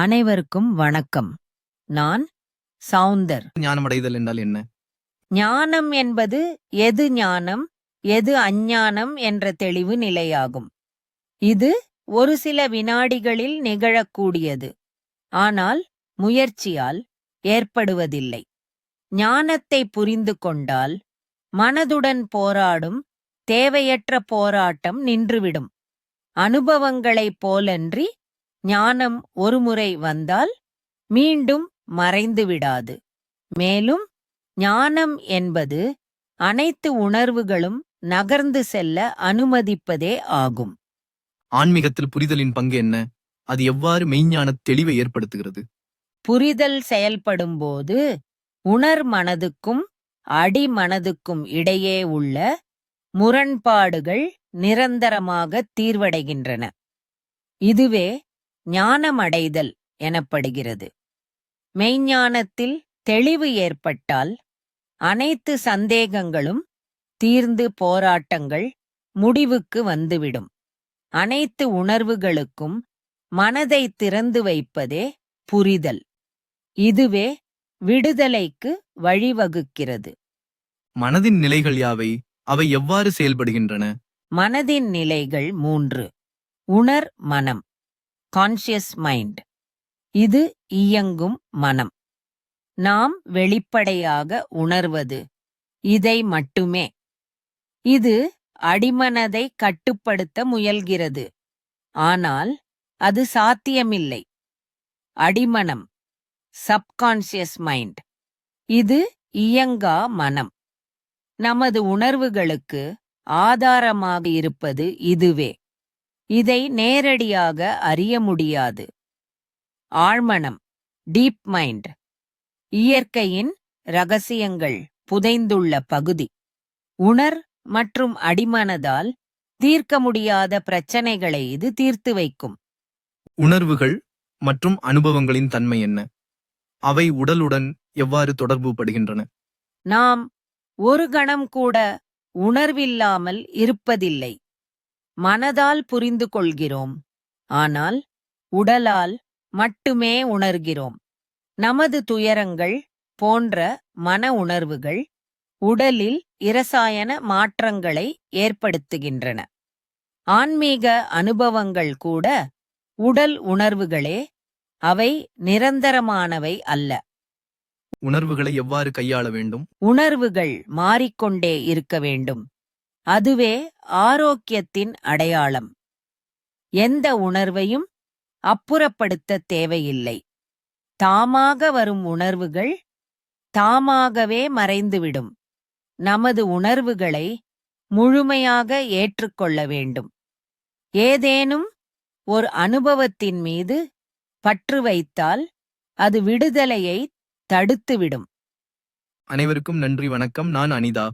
அனைவருக்கும் வணக்கம். நான் சவுந்தர். ஞானமடைதல் என்றால் என்ன? ஞானம் என்பது எது ஞானம் எது அஞ்ஞானம் என்ற தெளிவு நிலையாகும். இது ஒரு சில வினாடிகளில் நிகழக்கூடியது. ஆனால் முயற்சியால் ஏற்படுவதில்லை. ஞானத்தை புரிந்து கொண்டால் மனதுடன் போராடும் தேவையற்ற போராட்டம் நின்றுவிடும். அனுபவங்களைப் போலன்றி ஞானம் ஒருமுறை வந்தால் மீண்டும் மறைந்து விடாது மேலும் ஞானம் என்பது அனைத்து உணர்வுகளும் நகர்ந்து செல்ல அனுமதிப்பதே ஆகும். ஆன்மீகத்தில் புரிதலின் பங்கு என்ன? அது எவ்வாறு மெய்ஞான தெளிவை ஏற்படுத்துகிறது? புரிதல் செயல்படும்போது உணர் மனதுக்கும் அடிமனதுக்கும் இடையே உள்ள முரண்பாடுகள் நிரந்தரமாக தீர்வடைகின்றன. இதுவே ஞானமடைதல் எனப்படுகிறது. மெய்ஞானத்தில் தெளிவு ஏற்பட்டால் அனைத்து சந்தேகங்களும் தீர்ந்து போராட்டங்கள் முடிவுக்கு வந்துவிடும். அனைத்து உணர்வுகளுக்கும் மனதை திறந்து வைப்பதே புரிதல். இதுவே விடுதலைக்கு வழிவகுக்கிறது. மனதின் நிலைகள் யாவை? அவை எவ்வாறு செயல்படுகின்றன? மனதின் நிலைகள் மூன்று. உணர் மனம். கான்ஷியஸ் மைண்ட் இது இயங்கும் மனம். நாம் வெளிப்படையாக உணர்வது. இதை மட்டுமே. இது அடிமனதை கட்டுப்படுத்த முயல்கிறது. ஆனால் அது சாத்தியமில்லை. அடிமனம். சப்கான்ஷியஸ் மைண்ட் இது இயங்கா மனம். நமது உணர்வுகளுக்கு ஆதாரமாக இருப்பது இதுவே. இதை நேரடியாக அறிய முடியாது. ஆழ்மனம் டீப் மைண்ட் இயற்கையின் ரகசியங்கள் புதைந்துள்ள பகுதி. உணர் மற்றும் அடிமனதால் தீர்க்க முடியாத பிரச்சனைகளை இது தீர்த்து வைக்கும். உணர்வுகள் மற்றும் அனுபவங்களின் தன்மை என்ன? அவை உடலுடன் எவ்வாறு தொடர்பு படுகின்றன நாம் ஒரு கணம் கூட உணர்வில்லாமல் இருப்பதில்லை. மனதால் புரிந்து கொள்கிறோம் ஆனால் உடலால் மட்டுமே உணர்கிறோம். நமது துயரங்கள் போன்ற மன உணர்வுகள் உடலில் இரசாயன மாற்றங்களை ஏற்படுத்துகின்றன. ஆன்மீக அனுபவங்கள் கூட உடல் உணர்வுகளே அவை நிரந்தரமானவை அல்ல. உணர்வுகளை எவ்வாறு கையாள வேண்டும்? உணர்வுகள் மாறிக்கொண்டே இருக்க வேண்டும். அதுவே ஆரோக்கியத்தின் அடையாளம். எந்த உணர்வையும் அப்புறப்படுத்த தேவையில்லை. தாமாக வரும் உணர்வுகள் தாமாகவே மறைந்துவிடும். நமது உணர்வுகளை முழுமையாக ஏற்றுக்கொள்ள வேண்டும். ஏதேனும் ஒரு அனுபவத்தின் மீது பற்று வைத்தால் அது விடுதலையை தடுத்துவிடும். அனைவருக்கும் நன்றி வணக்கம். நான் அனிதா.